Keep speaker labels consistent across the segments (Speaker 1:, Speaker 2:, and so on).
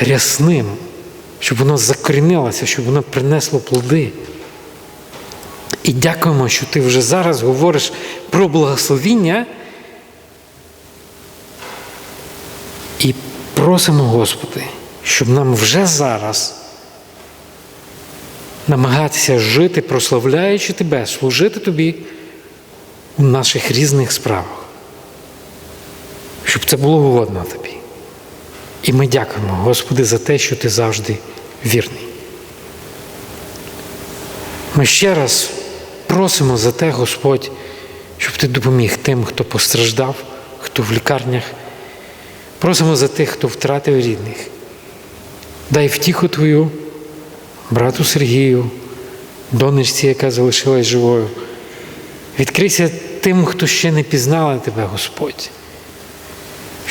Speaker 1: рясним, щоб воно закорінилося, щоб воно принесло плоди. І дякуємо, що ти вже зараз говориш про благословіння. І просимо, Господи, щоб нам вже зараз намагатися жити, прославляючи Тебе, служити Тобі у наших різних справах. Щоб це було угодно Тобі. І ми дякуємо, Господи, за те, що Ти завжди вірний. Ми ще раз просимо за те, Господь, щоб Ти допоміг тим, хто постраждав, хто в лікарнях. Просимо за тих, хто втратив рідних. Дай втіху Твою, брату Сергію, донечці, яка залишилась живою. Відкрийся тим, хто ще не пізнала Тебе, Господь,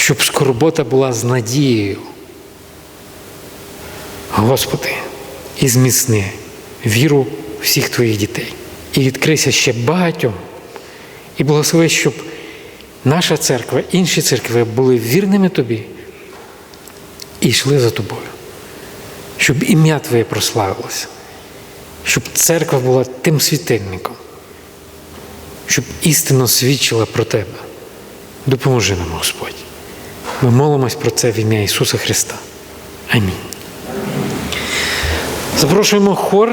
Speaker 1: щоб скорбота була з надією. Господи, і зміцни віру всіх Твоїх дітей. І відкрийся ще багатьом, і благослови, щоб наша церква, інші церкви були вірними Тобі і йшли за Тобою, щоб ім'я Твоє прославилося, щоб церква була тим світильником, щоб істинно свідчила про Тебе. Допоможи нам, Господь. Ми молимось про це в ім'я Ісуса Христа. Амінь. Запрошуємо хор.